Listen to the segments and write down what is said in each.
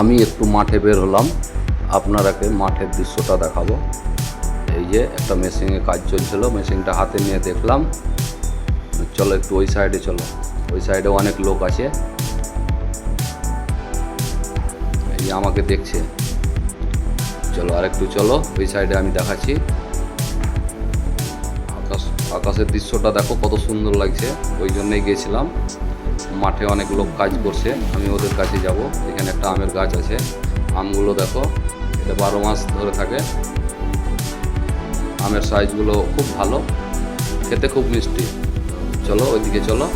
আমি একটু মাঠে বের হলাম। আপনারাকে মাঠের দৃশ্যটা দেখাবো। এই যে একটা মেশিনে কাজ চলছিল, মেশিনটা হাতে নিয়ে দেখলাম। চলো একটু ওই সাইডে চলো। ওই সাইডে অনেক লোক আছে। এই আমাকে দেখছে। চলো আরেকটু চলো, ওই সাইডে আমি দেখাচ্ছি। আকাশ, আকাশের দৃশ্যটা দেখো কত সুন্দর লাগছে। ওই জন্যই গিয়েছিলাম মাঠে অনেক লোক কাজ করছে, আমি ওদের কাছে যাব। এখানে একটা আমের গাছ আছে, আমগুলো দেখো, এটা বারো মাস ধরে থাকে। আমের সাইজগুলো খুব ভালো, খেতে খুব মিষ্টি। চলো, ওইদিকে চলো।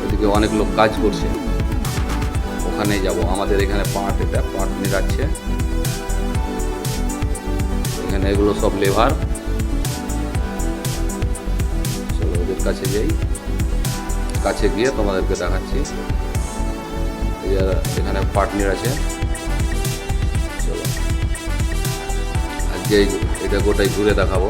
ওইদিকে অনেক লোক কাজ করছে। ওখানেই যাব। আমাদের এখানে পাট, এটা পাট নিরাচ্ছে এখানে এগুলো সব লেভার। চলো, ওদের কাছে যাই। কাছে গিয়ে তোমাদেরকে দেখাচ্ছি। এখানে পার্টনার আছে। আজকে এটা গোটাই ঘুরে দেখাবো।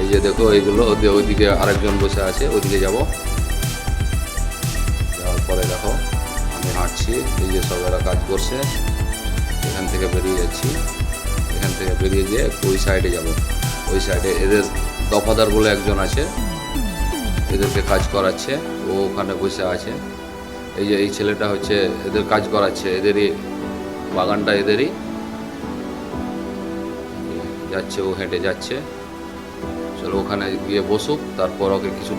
এই যে দেখো এইগুলো ওইদিকে আরেকজন বসে আছে, ওইদিকে যাব। যাওয়ার পরে দেখো, আমি হাঁটছি, এই যে সব এরা কাজ করছে, এখান থেকে বেরিয়ে যাচ্ছি। থেকে বেরিয়ে একটু ওই সাইডে যাব। ওই সাইডে এদের দফাদার বলে একজন আছে, এদেরকে কাজ করাচ্ছে, ও ওখানে বসে আছে। এই যে এই ছেলেটা হচ্ছে এদের কাজ করাচ্ছে, এদেরই বাগানটা এদেরই। যাচ্ছে, ও হেঁটে যাচ্ছে। চলো ওখানে গিয়ে বসুক, তারপর ওকে কিছু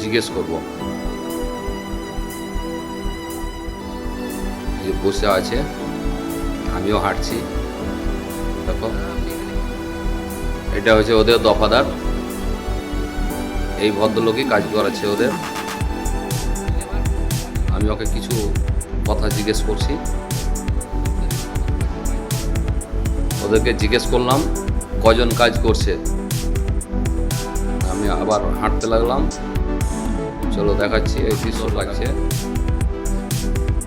জিজ্ঞেস করব। বসে আছে, আমিও হাঁটছি। দেখো। এটা হচ্ছে ওদের দফাদার। এই ভদ্রলোকই কাজ করাচ্ছে ওদের। আমি ওকে কিছু কথা জিজ্ঞেস করছি। ওদেরকে জিজ্ঞেস করলাম, কজন কাজ করছে? আমি আবার হাঁটতে লাগলাম। চলো দেখাচ্ছি, এই দৃশ্য লাগছে।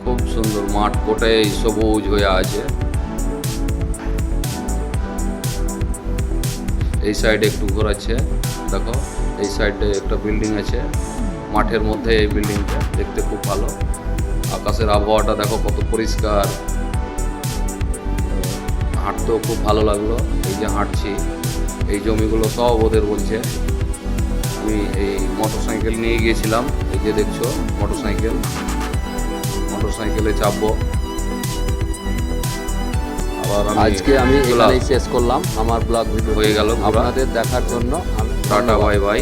খুব সুন্দর মাঠ গোটাই সবুজ হয়ে আছে। এই সাইডে একটু ঘর আছে, দেখো, এই সাইডে একটা বিল্ডিং আছে। মাঠের মধ্যে এই বিল্ডিংটা দেখতে খুব ভালো। আকাশের আবহাওয়াটা দেখো কত পরিষ্কার। হাঁটতেও খুব ভালো লাগল, এই যে হাঁটছি, এই জমিগুলো সব ওদের বলছে। আমি এই মোটর সাইকেল নিয়ে গিয়েছিলাম, এই যে দেখছ মোটর সাইকেল মোটর সাইকেলে চাপবো। আবার আজকে আমি এখানেই শেষ করলাম। আমার ব্লগ ভিডিও হয়ে গেল আপনাদের দেখার জন্য টাটা বাই বাই।